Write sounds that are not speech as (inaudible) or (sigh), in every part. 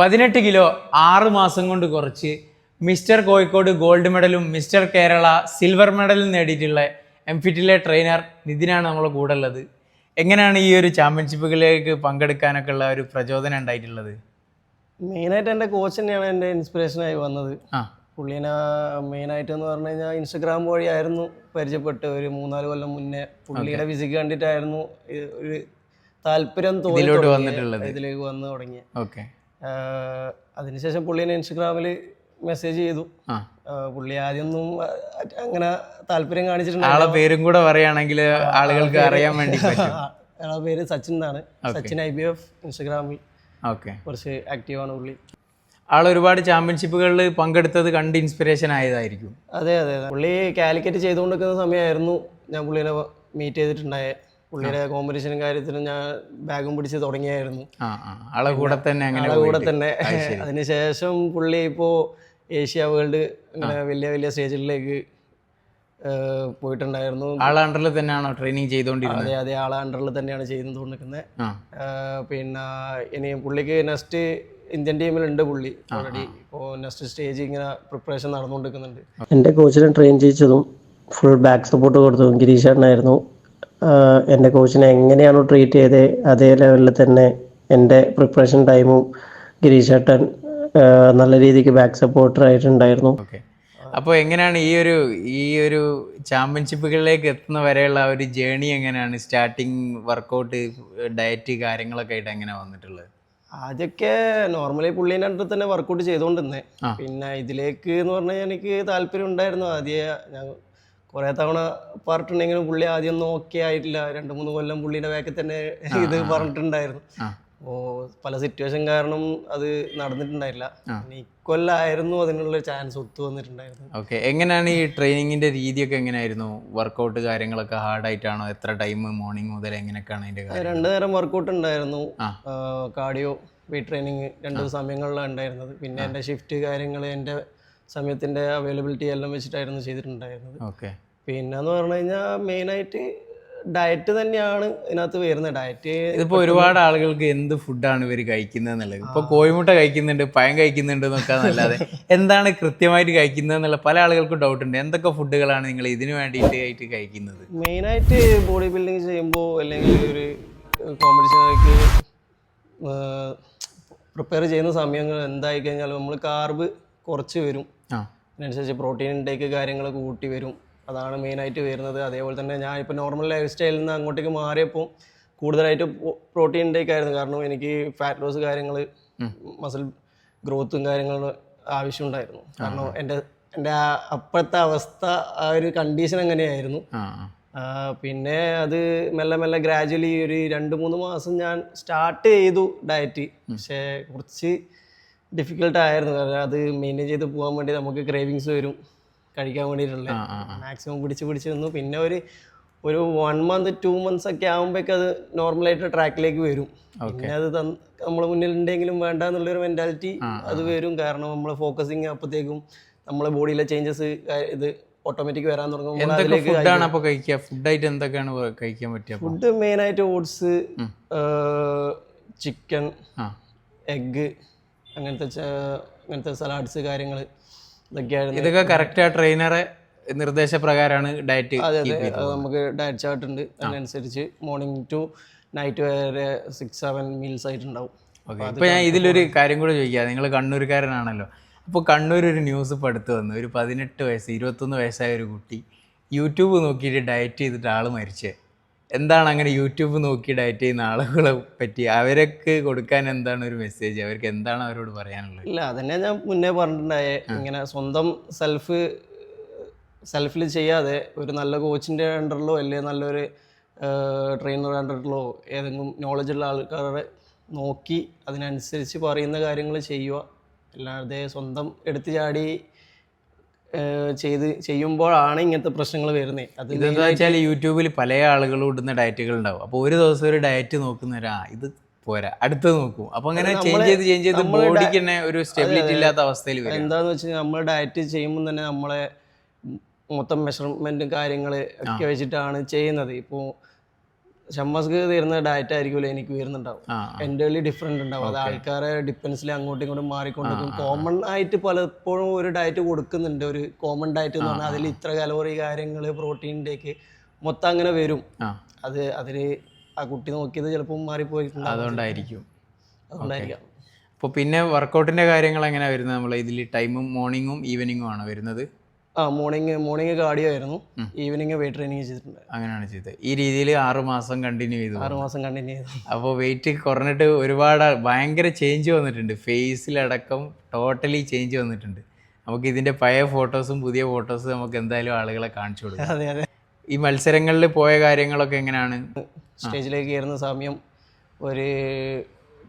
പതിനെട്ട് കിലോ ആറ് മാസം കൊണ്ട് കുറച്ച് മിസ്റ്റർ കോഴിക്കോട് ഗോൾഡ് മെഡലും മിസ്റ്റർ കേരള സിൽവർ മെഡലും നേടിയിട്ടുള്ള എം ഫിറ്റിലെ ട്രെയിനർ നിതിനാണ് നമ്മളെ കൂടെ ഉള്ളത്. എങ്ങനെയാണ് ഈ ഒരു ചാമ്പ്യൻഷിപ്പുകളിലേക്ക് പങ്കെടുക്കാനൊക്കെ ഉള്ള ഒരു പ്രചോദനം ഉണ്ടായിട്ടുള്ളത്? മെയിനായിട്ട് എന്റെ കോച്ച് തന്നെയാണ് എന്റെ ഇൻസ്പിറേഷനായി വന്നത്. ആ. പുള്ളീനെ മെയിനായിട്ട് എന്ന് പറഞ്ഞു കഴിഞ്ഞാൽ ഇൻസ്റ്റഗ്രാം വഴിയായിരുന്നു പരിചയപ്പെട്ട് ഒരു മൂന്നാൽ കൊല്ലം മുന്നേ പുള്ളിയുടെ ഫിസിക് കണ്ടിട്ടായിരുന്നു ഒരു താല്പര്യം തോന്നി വന്നിട്ടുള്ളത്. ഇതിലേക്ക് വന്ന് തുടങ്ങി ഓക്കെ. അതിനുശേഷം പുള്ളീനെ ഇൻസ്റ്റഗ്രാമിൽ മെസ്സേജ് ചെയ്തു. പുള്ളി ആദ്യമൊന്നും ഒന്നും അങ്ങനെ താല്പര്യം കാണിച്ചിട്ടുണ്ട് പേരും കൂടെ പറയുകയാണെങ്കിൽ ആളുകൾക്ക് അറിയാൻ വേണ്ടി (laughs) ആളുടെ പേര് സച്ചിൻ എന്നാണ്. സച്ചിൻ ഐ ബി എഫ് ഇൻസ്റ്റഗ്രാമിൽ ഓക്കെ. കുറച്ച് ആക്റ്റീവാണ് പുള്ളി. ആൾ ഒരുപാട് ചാമ്പ്യൻഷിപ്പുകളിൽ പങ്കെടുത്തത് കണ്ട് ഇൻസ്പിറേഷൻ ആയതായിരിക്കും. അതെ അതെ പുള്ളി കാലിക്കറ്റ് ചെയ്തുകൊണ്ടിരിക്കുന്ന സമയമായിരുന്നു ഞാൻ പുള്ളീനെ മീറ്റ് ചെയ്തിട്ടുണ്ടായത് പുള്ളിയുടെ കോമ്പറ്റീഷനും കാര്യത്തിനും ഞാൻ ബാഗും പിടിച്ച് തുടങ്ങിയായിരുന്നു. ആ ആ. ആളെ കൂടെ തന്നെ അങ്ങനെ ആളെ കൂടെ തന്നെ. അതിനുശേഷം പുള്ളി ഇപ്പോൾ ഏഷ്യ വേൾഡ് അങ്ങനെ വലിയ വലിയ സ്റ്റേജുകളിലേക്ക് ഏഹ്, പോയിട്ടുണ്ടായിരുന്നു. ആളെ അണ്ടറിൽ തന്നെയാണോ ട്രെയിനിങ് ചെയ്തുകൊണ്ടിരുന്നത് അതെ അതെ. ആളെ അണ്ടറിൽ തന്നെയാണ് ചെയ്തുകൊണ്ടിരിക്കുന്നത്. തോന്നിക്കുന്നത് പിന്നെ ഇനി പുള്ളിക്ക് നെക്സ്റ്റ് ഇന്ത്യൻ ടീമിലുണ്ട് പുള്ളി ഓൾറെഡി ഇപ്പോൾ നെക്സ്റ്റ് സ്റ്റേജ് ഇങ്ങനെ പ്രിപ്പറേഷൻ നടന്നുകൊണ്ടിരിക്കുന്നുണ്ട്. എന്റെ കോച്ചിനെ ട്രെയിൻ ചെയ്യിച്ചതും ഫുൾ ബാക്ക് സപ്പോർട്ട് കൊടുത്തതും ഗിരീഷേട്ടനായിരുന്നു ആഹ് എന്റെ കോച്ചിനെ എങ്ങനെയാണോ ട്രീറ്റ് ചെയ്തത് അതേ ലെവലിൽ തന്നെ എന്റെ പ്രിപ്പറേഷൻ ടൈമും ഗിരീഷ് ഏട്ടൻ നല്ല രീതിക്ക് ബാക്ക് സപ്പോർട്ടർ ആയിട്ടുണ്ടായിരുന്നു. അപ്പോൾ എങ്ങനെയാണ് ഈ ഒരു ഈ ഒരു ചാമ്പ്യൻഷിപ്പുകളിലേക്ക് എത്തുന്ന വരെയുള്ള ആ ഒരു ജേണി എങ്ങനെയാണ്? സ്റ്റാർട്ടിങ് വർക്കൗട്ട് ഡയറ്റ് കാര്യങ്ങളൊക്കെ ആയിട്ട് എങ്ങനെ വന്നിട്ടുള്ളത്? ആദ്യമൊക്കെ നോർമലി പുള്ളീന്റെ അടുത്ത് തന്നെ വർക്കൗട്ട് ചെയ്തുകൊണ്ടിരുന്നേ. പിന്നെ ഇതിലേക്ക് എന്ന് പറഞ്ഞാൽ എനിക്ക് താല്പര്യം ഉണ്ടായിരുന്നു ആദ്യം. ഞാൻ കുറേ തവണ പറഞ്ഞിട്ടുണ്ടെങ്കിലും പുള്ളി ആദ്യം ഒന്നും ഓക്കെ ആയിട്ടില്ല. രണ്ട് മൂന്ന് കൊല്ലം പുള്ളിയുടെ ബാക്കിൽ തന്നെ ഇത് പറഞ്ഞിട്ടുണ്ടായിരുന്നു. അപ്പോൾ പല സിറ്റുവേഷൻ കാരണം അത് നടന്നിട്ടുണ്ടായില്ല. ഇക്കൊല്ലായിരുന്നു അതിനുള്ള ചാൻസ് ഒത്തു വന്നിട്ടുണ്ടായിരുന്നു. ഓക്കെ എങ്ങനെയാണ് ഈ ട്രെയിനിങ്ങിന്റെ രീതിയൊക്കെ എങ്ങനെയായിരുന്നു? വർക്കൗട്ട് കാര്യങ്ങളൊക്കെ ഹാർഡായിട്ടാണോ എത്ര ടൈം മോർണിംഗ് മുതൽ എങ്ങനെയൊക്കെയാണ് അതിന്റെ രണ്ടു നേരം വർക്കൗട്ട് ഉണ്ടായിരുന്നു. കാർഡിയോ വെയിറ്റ് ട്രെയിനിങ് രണ്ട് സമയങ്ങളിലാണ് ഉണ്ടായിരുന്നത്. പിന്നെ എന്റെ ഷിഫ്റ്റ് കാര്യങ്ങൾ എന്റെ സമയത്തിന്റെ അവൈലബിലിറ്റി എല്ലാം വെച്ചിട്ടായിരുന്നു ചെയ്തിട്ടുണ്ടായിരുന്നത്. ഓക്കെ. പിന്നെ എന്ന് പറഞ്ഞു കഴിഞ്ഞാൽ മെയിനായിട്ട് ഡയറ്റ് തന്നെയാണ് ഇതിനകത്ത് വരുന്നത്. ഡയറ്റ് ഇതിപ്പോ ഒരുപാട് ആളുകൾക്ക് എന്ത് ഫുഡാണ് ഇവർ കഴിക്കുന്നത് എന്നുള്ളത്? ഇപ്പൊ കോഴിമുട്ട കഴിക്കുന്നുണ്ട് പഴം കഴിക്കുന്നുണ്ട് എന്നൊക്കെ അല്ലാതെ എന്താണ് കൃത്യമായിട്ട് കഴിക്കുന്നത് എന്നുള്ള പല ആളുകൾക്കും ഡൗട്ട് ഉണ്ട്. എന്തൊക്കെ ഫുഡുകളാണ് നിങ്ങൾ ഇതിനു വേണ്ടിയിട്ട് ആയിട്ട് കഴിക്കുന്നത്? മെയിനായിട്ട് ബോഡി ബിൽഡിങ് ചെയ്യുമ്പോൾ അല്ലെങ്കിൽ ഒരു കോമ്പറ്റീഷനിലേക്ക് പ്രിപ്പയർ ചെയ്യുന്ന സമയങ്ങൾ എന്തായി കഴിഞ്ഞാൽ നമ്മൾ കാർബ് കുറച്ച് വരും. അതിനനുസരിച്ച് പ്രോട്ടീൻ ഇൻടേക്ക് കാര്യങ്ങൾ കൂട്ടി വരും. അതാണ് മെയിനായിട്ട് വരുന്നത്. അതേപോലെ തന്നെ ഞാൻ ഇപ്പോൾ നോർമൽ ലൈഫ് സ്റ്റൈലിൽ നിന്ന് അങ്ങോട്ടേക്ക് മാറിയപ്പോൾ കൂടുതലായിട്ട് പ്രോട്ടീൻ ഇൻടേക്ക് ആയിരുന്നു. കാരണം എനിക്ക് ഫാറ്റ് ലോസ് കാര്യങ്ങൾ മസിൽ ഗ്രോത്തും കാര്യങ്ങളും ആവശ്യമുണ്ടായിരുന്നു കാരണം എന്റെ എന്റെ ആ അപ്പോഴത്തെ അവസ്ഥ ആ ഒരു കണ്ടീഷൻ അങ്ങനെയായിരുന്നു. പിന്നെ അത് മെല്ലെ മെല്ലെ ഗ്രാജുവലി ഒരു രണ്ട് മൂന്ന് മാസം ഞാൻ സ്റ്റാർട്ട് ചെയ്തു ഡയറ്റ് പക്ഷേ കുറച്ച് ഡിഫിക്കൽട്ട് ആയിരുന്നു. കാരണം അത് മെയിന്റെയിൻ ചെയ്ത് പോകാൻ വേണ്ടി നമുക്ക് ക്രേവിങ്സ് വരും. കഴിക്കാൻ വേണ്ടിയിട്ടുള്ള. മാക്സിമം പിടിച്ച് പിടിച്ച് നിന്നു. പിന്നെ ഒരു ഒരു വൺ മന്ത് ടു മന്ത്സ് ഒക്കെ ആകുമ്പോഴേക്കും അത് നോർമലായിട്ട് ട്രാക്കിലേക്ക് വരും. പിന്നെ അത് നമ്മളെ മുന്നിൽ ഉണ്ടെങ്കിലും വേണ്ട എന്നുള്ളൊരു മെന്റാലിറ്റി അത് വരും. കാരണം നമ്മൾ ഫോക്കസിങ് അപ്പോഴത്തേക്കും നമ്മളെ ബോഡിയിലെ ചേഞ്ചസ് ഇത് ഓട്ടോമാറ്റിക് വരാൻ തുടങ്ങും. നമ്മൾ എന്തൊക്കെ അതിലേക്ക് ഫുഡാണ് അപ്പൊ കഴിക്കുക? ഫുഡായിട്ട് എന്തൊക്കെയാണ് കഴിക്കാൻ പറ്റുക അപ്പൊ? ഫുഡ് മെയിനായിട്ട് ഓട്സ് ചിക്കൻ എഗ്ഗ് അങ്ങനത്തെ അങ്ങനത്തെ സലാഡ്സ് കാര്യങ്ങൾ ഇതൊക്കെയായിരുന്നു. ഇതൊക്കെ കറക്റ്റ് ആ ട്രെയിനറെ നിർദ്ദേശപ്രകാരമാണ് ഡയറ്റ് അതെ അതെ. അത് നമുക്ക് ഡയറ്റ് ചാർട്ട് ഉണ്ട്. അതിനനുസരിച്ച് മോർണിംഗ് ടു നൈറ്റ് വരെ സിക്സ് സെവൻ മീൽസ് ആയിട്ടുണ്ടാവും. ഓക്കെ ഇപ്പൊ ഞാൻ ഇതിലൊരു കാര്യം കൂടെ ചോദിക്കാം. നിങ്ങൾ കണ്ണൂർക്കാരനാണല്ലോ അപ്പോൾ കണ്ണൂർ ഒരു ന്യൂസ് ഇപ്പോൾ അടുത്ത് വന്നു. ഒരു പതിനെട്ട് വയസ്സ് ഇരുപത്തൊന്ന് വയസ്സായ ഒരു കുട്ടി യൂട്യൂബ് നോക്കിയിട്ട് ഡയറ്റ് ചെയ്തിട്ട് ആൾ മരിച്ചേ. എന്താണ് അങ്ങനെ യൂട്യൂബ് നോക്കി ഡയറ്റ് ചെയ്യുന്ന ആളുകളെ പറ്റി? അവരൊക്കെ കൊടുക്കാൻ എന്താണ് ഒരു മെസ്സേജ് അവർക്ക് എന്താണ് അവരോട് പറയാനുള്ളത്? ഇല്ല അതന്നെ ഞാൻ മുന്നേ പറഞ്ഞിട്ടുണ്ടായേ. ഇങ്ങനെ സ്വന്തം സെൽഫ് സെൽഫിൽ ചെയ്യാതെ ഒരു നല്ല കോച്ചിന്റെ അണ്ടറിലോ അല്ലെങ്കിൽ നല്ലൊരു ട്രെയിനർ അണ്ടറിലോ ഏതെങ്കിലും നോളജുള്ള ആൾക്കാരെ നോക്കി അതിനനുസരിച്ച് പറയുന്ന കാര്യങ്ങൾ ചെയ്യുക. അല്ലാതെ സ്വന്തം എടുത്തു ചാടി ചെയ്ത് ചെയ്യുമ്പോഴാണ് ഇങ്ങനത്തെ പ്രശ്നങ്ങൾ വരുന്നത് അത് ഇതെന്താ വെച്ചാൽ യൂട്യൂബിൽ പല ആളുകളും ഇടുന്ന ഡയറ്റുകൾ ഉണ്ടാവും. അപ്പോൾ ഒരു ദിവസം ഒരു ഡയറ്റ് നോക്കുന്നവരാ ഇത് പോരാ അടുത്ത് നോക്കും. അപ്പൊ അങ്ങനെ ചേഞ്ച് ചെയ്ത് ചേഞ്ച് ചെയ്ത് ബോഡിക്ക് തന്നെ ഒരു സ്റ്റെബിലിറ്റി ഇല്ലാത്ത അവസ്ഥയിൽ വരും എന്താന്ന് വെച്ചാൽ നമ്മൾ ഡയറ്റ് ചെയ്യുമ്പോൾ തന്നെ നമ്മളെ മൊത്തം മെഷർമെന്റും കാര്യങ്ങൾ ഒക്കെ വെച്ചിട്ടാണ് ചെയ്യുന്നത്. ഇപ്പോൾ ഷമ്മാസ്ക്ക് തരുന്ന ഡയറ്റ് ആയിരിക്കുമല്ലോ എനിക്ക് വരുന്നുണ്ടാവും. ആ എന്റെ ഉള്ളിൽ ഡിഫറെന്റ് ഉണ്ടാവും. അത് ആൾക്കാരെ ഡിപ്പെൻസിൽ അങ്ങോട്ടും ഇങ്ങോട്ടും മാറിക്കൊണ്ടിരിക്കും. കോമൺ ആയിട്ട് പലപ്പോഴും ഒരു ഡയറ്റ് കൊടുക്കുന്നുണ്ട്. ഒരു കോമൺ ഡയറ്റ് എന്ന് പറഞ്ഞാൽ അതിൽ ഇത്ര കലോറി കാര്യങ്ങൾ പ്രോട്ടീനിന്റെയൊക്കെ മൊത്തം അങ്ങനെ വരും. അത് അതിൽ ആ കുട്ടി നോക്കിയത് ചിലപ്പോൾ മാറിപ്പോയിട്ടുണ്ട് അതുകൊണ്ടായിരിക്കും. അതുകൊണ്ടായിരിക്കാം. അപ്പോൾ പിന്നെ വർക്കൗട്ടിന്റെ കാര്യങ്ങൾ എങ്ങനെയാണ് വരുന്നത്? നമ്മൾ ഇതിൽ ടൈമും മോർണിംഗും ഈവനിങ്ങും ആണ് വരുന്നത്? ആ മോർണിംഗ് മോർണിംഗ് കാർഡിയോ ആയിരുന്നു. ഈവനിങ് വെയിറ്റ് ട്രെയിനിങ് ചെയ്തിട്ടുണ്ട്. അങ്ങനെയാണ് ചെയ്തത്. ഈ രീതിയിൽ ആറ് മാസം കണ്ടിന്യൂ ചെയ്തു. ആറ് മാസം കണ്ടിന്യൂ ചെയ്തു. അപ്പോൾ വെയിറ്റ് കുറഞ്ഞിട്ട് ഒരുപാട് ഭയങ്കര ചേഞ്ച് വന്നിട്ടുണ്ട്. ഫേസിലടക്കം ടോട്ടലി ചേഞ്ച് വന്നിട്ടുണ്ട്. നമുക്ക് ഇതിന്റെ പഴയ ഫോട്ടോസും പുതിയ ഫോട്ടോസും നമുക്ക് എന്തായാലും ആളുകളെ കാണിച്ചു കൊടുക്കും. അതെ അതെ. ഈ മത്സരങ്ങളിൽ പോയ കാര്യങ്ങളൊക്കെ എങ്ങനെയാണ്? സ്റ്റേജിലേക്ക് കയറുന്ന സമയം ഒരു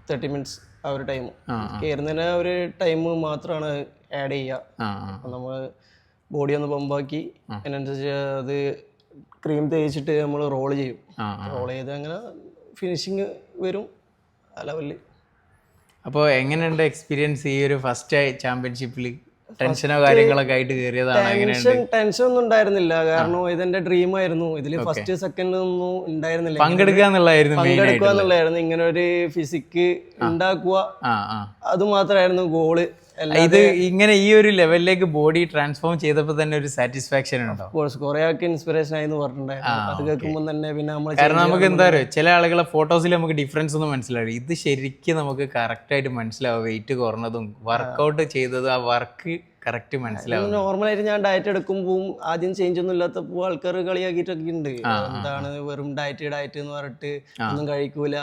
തേർട്ടി മിനിറ്റ്സ് ആ ഒരു ടൈം കയറുന്നതിന് ഒരു ടൈം മാത്രമാണ് ആഡ് ചെയ്യുക. നമ്മൾ ബോഡി ഒന്ന് പമ്പാക്കി അതിനനുസരിച്ച് അത് ക്രീം തേച്ചിട്ട് നമ്മൾ റോൾ ചെയ്യും. റോൾ ചെയ്ത് അങ്ങനെ ഫിനിഷിങ് വരും ആ ലെവലിൽ അപ്പോൾ എങ്ങനെയുണ്ട് എക്സ്പീരിയൻസ് ഈ ഒരു ഫസ്റ്റ് ചാമ്പ്യൻഷിപ്പിൽ ടെൻഷനോ കാര്യങ്ങളൊക്കെ ആയിട്ട് കയറിയതാണ് ടെൻഷൻ ഒന്നും ഉണ്ടായിരുന്നില്ല. കാരണം ഇതെന്റെ ഡ്രീം ആയിരുന്നു. ഇതിൽ ഫസ്റ്റ് സെക്കൻഡ് ഒന്നും ഉണ്ടായിരുന്നില്ല. പങ്കെടുക്കുക എന്നുള്ളതായിരുന്നു പങ്കെടുക്കുക എന്നുള്ളതായിരുന്നു. ഇങ്ങനെ ഒരു ഫിസിക്ക് ഉണ്ടാക്കുക. അത് മാത്രമായിരുന്നു ഗോൾ ഇത് ഇങ്ങനെ ഈ ഒരു ലെവലിലേക്ക് ബോഡി ട്രാൻസ്ഫോം ചെയ്തപ്പോൾ തന്നെ ഒരു സാറ്റിസ്ഫാക്ഷൻ ഉണ്ടോ? കോഴ്സ് കുറെ ആൾക്ക് ഇൻസ്പിറേഷൻ ആയി എന്ന് പറഞ്ഞിട്ടുണ്ടായിരുന്നു. അത് കേൾക്കുമ്പോൾ തന്നെ പിന്നെ നമ്മൾ കാരണം നമുക്ക് എന്താ പറയുക ചില ആളുകളെ ഫോട്ടോസിൽ നമുക്ക് ഡിഫറൻസ് ഒന്നും മനസ്സിലാവും ഇത് ശരിക്കും നമുക്ക് കറക്റ്റ് ആയിട്ട് മനസ്സിലാവും വെയിറ്റ് കുറഞ്ഞതും വർക്കൗട്ട് ചെയ്തതും ആ വർക്ക് കറക്റ്റ് മനസ്സിലാവും. നോർമലായിട്ട് ഞാൻ ഡയറ്റ് എടുക്കുമ്പോൾ ആദ്യം ചേഞ്ച് ഒന്നും ഇല്ലാത്തപ്പോൾ ആൾക്കാർ കളിയാക്കിയിട്ടൊക്കെ ഉണ്ട്. എന്താണ് വെറും ഡയറ്റ് ഡയറ്റ് എന്ന് പറഞ്ഞിട്ട് ഒന്നും കഴിക്കൂല.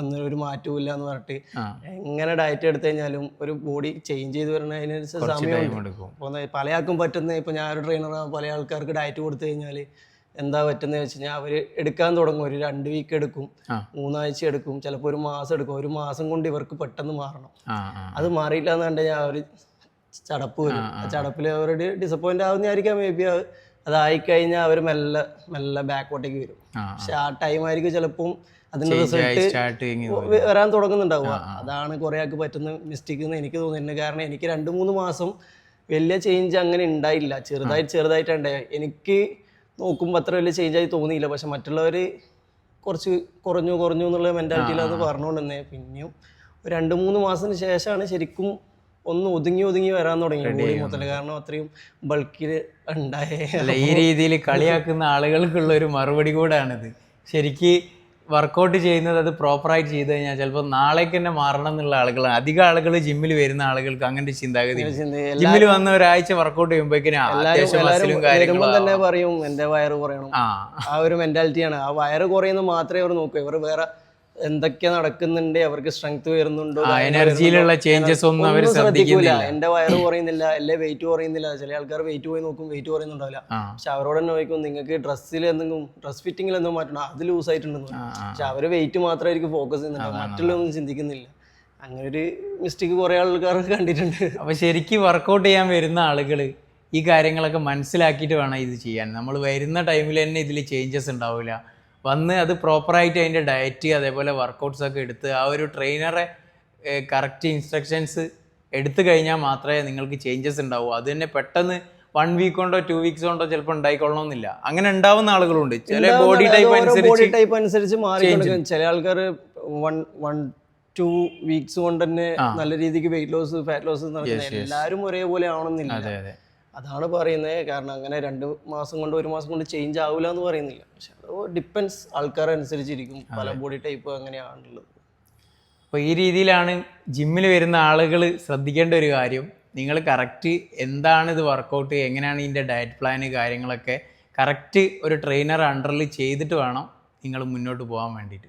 ഒന്നും ഒരു മാറ്റവും എന്ന് പറഞ്ഞിട്ട് എങ്ങനെ ഡയറ്റ് എടുത്തു കഴിഞ്ഞാലും ഒരു ബോഡി ചേഞ്ച് ചെയ്ത് അതിനനുസരിച്ച് ടൈം സമയമുണ്ട് പല ആൾക്കും പറ്റുന്ന ഇപ്പൊ ഞാൻ ഒരു ട്രെയിനറാണ് പല ആൾക്കാർക്ക് ഡയറ്റ് കൊടുത്തു കഴിഞ്ഞാൽ എന്താ പറ്റുന്നത് വെച്ച് കഴിഞ്ഞാൽ അവർ എടുക്കാൻ തുടങ്ങും. ഒരു രണ്ട് വീക്ക് എടുക്കും മൂന്നാഴ്ച എടുക്കും ചിലപ്പോൾ ഒരു മാസം എടുക്കും. ഒരു മാസം കൊണ്ട് ഇവർക്ക് പെട്ടെന്ന് മാറണം. അത് മാറിയില്ല എന്നുണ്ടെങ്കിൽ അവർ ചടപ്പ് വരും. ആ ചടപ്പിൽ അവരുടെ ഡിസപ്പോയിന്റ് ആവുന്നതായിരിക്കാം മേ ബി അതായിക്കഴിഞ്ഞാൽ അവർ മെല്ലെ മെല്ലെ ബാക്കോട്ടേക്ക് വരും. പക്ഷെ ആ ടൈം ആയിരിക്കും ചിലപ്പം അതിന്റെ റിസൾട്ട് വരാൻ തുടങ്ങുന്നുണ്ടാവുക. അതാണ് കുറെ ആൾക്ക് പറ്റുന്ന മിസ്റ്റേക്ക് എന്ന് എനിക്ക് തോന്നുന്നു കാരണം എനിക്ക് രണ്ട് മൂന്ന് മാസം വലിയ ചേഞ്ച് അങ്ങനെ ഉണ്ടായില്ല ചെറുതായിട്ട് ചെറുതായിട്ട് ഉണ്ടായി എനിക്ക് നോക്കുമ്പോൾ അത്ര വലിയ ചേഞ്ച് ആയി തോന്നിയില്ല. പക്ഷെ മറ്റുള്ളവർ കുറച്ച് കുറഞ്ഞു കുറഞ്ഞു എന്നുള്ള മെന്റാലിറ്റിയിലാണ് പറഞ്ഞുകൊണ്ടിരുന്നത് പിന്നെയും രണ്ട് മൂന്ന് മാസത്തിന് ശേഷമാണ് ശരിക്കും ഒന്ന് ഒതുങ്ങി ഒതുങ്ങി വരാൻ തുടങ്ങി. മൊത്തം കാരണം അത്രയും ബൾക്കിൽ ഉണ്ടായേ ഈ രീതിയിൽ കളിയാക്കുന്ന ആളുകൾക്കുള്ള ഒരു മറുപടി കൂടാണിത്. ശരിക്ക് വർക്കൗട്ട് ചെയ്യുന്നത് അത് പ്രോപ്പറായിട്ട് ചെയ്ത് കഴിഞ്ഞാൽ ചിലപ്പോൾ നാളേക്ക് തന്നെ മാറണം എന്നുള്ള ആളുകൾ അധികം ആളുകൾ ജിമ്മിൽ വരുന്ന ആളുകൾക്ക് അങ്ങനെ ചിന്താഗതി ജിമ്മിൽ വന്ന ഒരാഴ്ച വർക്കൗട്ട് ചെയ്യുമ്പോഴേക്കും തന്നെ പറയും വയറ് കുറയണം. ആ. ആ ഒരു മെന്റാലിറ്റിയാണ് ആ വയറ് കുറയുന്നത് മാത്രമേ അവർ നോക്കൂ. ഇവർ വേറെ എന്തൊക്കെ നടക്കുന്നുണ്ട് അവർക്ക് സ്ട്രെങ്ത് വരുന്നുണ്ടോ എനർജിയിലുള്ള? ചേഞ്ചസ് ഒന്നും അവർ ശ്രദ്ധിക്കില്ല എന്റെ വയറ് കുറയുന്നില്ല അല്ലെ വെയിറ്റ് കുറയുന്നില്ല. ചില ആൾക്കാർ വെയിറ്റ് പോയി നോക്കും വെയിറ്റ് കുറയുന്നുണ്ടാവില്ല. പക്ഷെ അവരോട് തന്നെ നോക്കും നിങ്ങൾക്ക് ഡ്രസ്സിൽ എന്തെങ്കിലും ഡ്രസ് ഫിറ്റിംഗിൽ എന്തെങ്കിലും മാറ്റണം? അത് ലൂസ് ആയിട്ടുണ്ടെന്ന്. പക്ഷെ അവർ വെയിറ്റ് മാത്രമായിരിക്കും ഫോക്കസ് ചെയ്യുന്നുണ്ട് മറ്റുള്ളതൊന്നും ചിന്തിക്കുന്നില്ല. അങ്ങനെ ഒരു മിസ്റ്റേക്ക് കുറെ ആൾക്കാർ കണ്ടിട്ടുണ്ട്. അപ്പൊ ശരിക്കും വർക്ക്ഔട്ട് ചെയ്യാൻ വരുന്ന ആളുകൾ ഈ കാര്യങ്ങളൊക്കെ മനസ്സിലാക്കിയിട്ട് വേണം ഇത് ചെയ്യാൻ. നമ്മൾ വരുന്ന ടൈമിൽ തന്നെ ഇതിൽ ചേഞ്ചസ് ഉണ്ടാവില്ല. വന്ന് അത് പ്രോപ്പറായിട്ട് അതിന്റെ ഡയറ്റ് അതേപോലെ വർക്കൗട്ട്സ് ഒക്കെ എടുത്ത് ആ ഒരു ട്രെയിനറെ കറക്റ്റ് ഇൻസ്ട്രക്ഷൻസ് എടുത്തു കഴിഞ്ഞാൽ മാത്രമേ നിങ്ങൾക്ക് ചേഞ്ചസ് ഉണ്ടാവൂ. അത് തന്നെ പെട്ടെന്ന് വൺ വീക്ക് കൊണ്ടോ ടു വീക്സ് കൊണ്ടോ ചിലപ്പോൾ ഉണ്ടായിക്കൊള്ളണമെന്നില്ല അങ്ങനെ ഉണ്ടാവുന്ന ആളുകളുണ്ട്. ചില ബോഡി ടൈപ്പ് ബോഡി അനുസരിച്ച് ടൈപ്പ് അനുസരിച്ച് മാറി ചില ആൾക്കാർ വൺ വൺ ടു വീക്സ് കൊണ്ട് തന്നെ നല്ല രീതിക്ക് വെയിറ്റ് ലോസ് ഫാറ്റ് ലോസ് എല്ലാവരും ഒരേപോലെ ആവണമെന്നില്ല. അതെ അതെ. അതാണ് പറയുന്നത് കാരണം അങ്ങനെ രണ്ട് മാസം കൊണ്ട് ഒരു മാസം കൊണ്ട് ചേഞ്ച് ആവില്ല എന്ന് പറയുന്നില്ല. പക്ഷെ അത് ഡിപ്പെൻസ് ആൾക്കാരനുസരിച്ചിരിക്കും. പല ബോഡി ടൈപ്പ് അങ്ങനെയാണുള്ളത്. അപ്പോൾ ഈ രീതിയിലാണ് ജിമ്മിൽ വരുന്ന ആളുകൾ ശ്രദ്ധിക്കേണ്ട ഒരു കാര്യം. നിങ്ങൾ കറക്റ്റ് എന്താണ് ഇത് വർക്കൗട്ട് എങ്ങനെയാണ് ഇതിന്റെ ഡയറ്റ് പ്ലാന് കാര്യങ്ങളൊക്കെ കറക്റ്റ് ഒരു ട്രെയിനർ അണ്ടറിൽ ചെയ്തിട്ട് വേണം നിങ്ങൾ മുന്നോട്ട് പോകാൻ വേണ്ടിയിട്ട്.